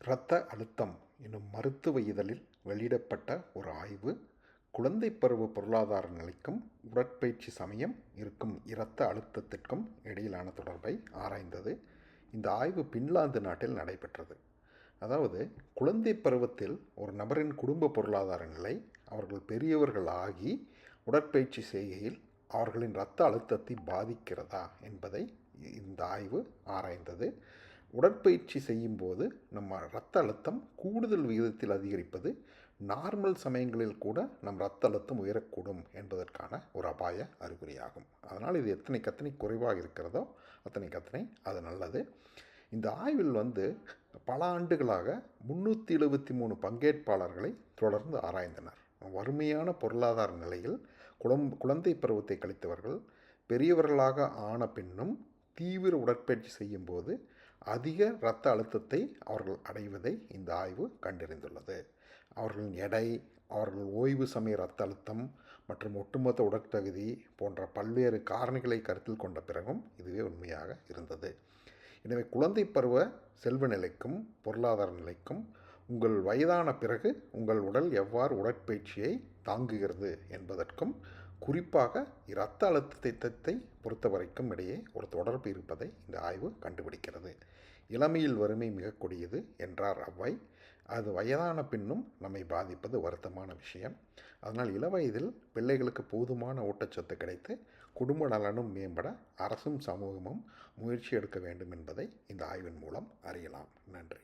இரத்த அழுத்தம் என்னும் மருத்துவ இதழில் வெளியிடப்பட்ட ஒரு ஆய்வு. குழந்தை பருவ பொருளாதார நிலைக்கும் உடற்பயிற்சி சமயம் இருக்கும் இரத்த அழுத்தத்திற்கும் இடையிலான தொடர்பை ஆராய்ந்தது. இந்த ஆய்வு பின்லாந்து நாட்டில் நடைபெற்றது. அதாவது குழந்தை பருவத்தில் ஒரு நபரின் குடும்ப பொருளாதார நிலை அவர்கள் பெரியவர்கள் ஆகி உடற்பயிற்சி செய்கையில் அவர்களின் இரத்த அழுத்தத்தை பாதிக்கிறதா என்பதை இந்த ஆய்வு ஆராய்ந்தது. உடற்பயிற்சி செய்யும்போது நம்ம இரத்த அழுத்தம் கூடுதல் விகிதத்தில் அதிகரிப்பது நார்மல் சமயங்களில் கூட நம் இரத்த அழுத்தம் உயரக்கூடும் என்பதற்கான ஒரு அபாய அறிகுறியாகும். அதனால் இது எத்தனை கத்தனை குறைவாக இருக்கிறதோ அத்தனை கத்தனை அது நல்லது. இந்த ஆய்வில் வந்து பல ஆண்டுகளாக முந்நூற்றி எழுபத்தி மூணு பங்கேற்பாளர்களை தொடர்ந்து ஆராய்ந்தனர். வறுமையான பொருளாதார நிலையில் குழம் குழந்தை பருவத்தை கழித்தவர்கள் பெரியவர்களாக ஆன பின்னும் தீவிர உடற்பயிற்சி செய்யும்போது அதிக இரத்த அழுத்தத்தை அவர்கள் அடைவதை இந்த ஆய்வு கண்டறிந்துள்ளது. அவர்களின் எடை அவர்கள் ஓய்வு சமய இரத்த அழுத்தம் மற்றும் ஒட்டுமொத்த உடற்தகுதி போன்ற பல்வேறு காரணிகளை கருத்தில் கொண்ட பிறகும் இதுவே உண்மையாக இருந்தது. எனவே குழந்தை பருவ செல்வ நிலைக்கும் பொருளாதார நிலைக்கும் உங்கள் வயதான பிறகு உங்கள் உடல் எவ்வாறு உடற்பயிற்சியை தாங்குகிறது என்பதற்கும் குறிப்பாக இரத்த அழுத்தத்தை பொறுத்த வரைக்கும் இடையே ஒரு தொடர்பு இருப்பதை இந்த ஆய்வு கண்டுபிடிக்கிறது. இளமையில் வறுமை மிக கொடியது என்றார் அவ்வை. அது வயதான பின்னும் நம்மை பாதிப்பது வருத்தமான விஷயம். அதனால் இளவயதில் பிள்ளைகளுக்கு போதுமான ஊட்டச்சத்து கிடைத்து குடும்ப நலனும் மேம்பட அரசும் சமூகமும் முயற்சி எடுக்க வேண்டும் என்பதை இந்த ஆய்வின் மூலம் அறியலாம். நன்றி.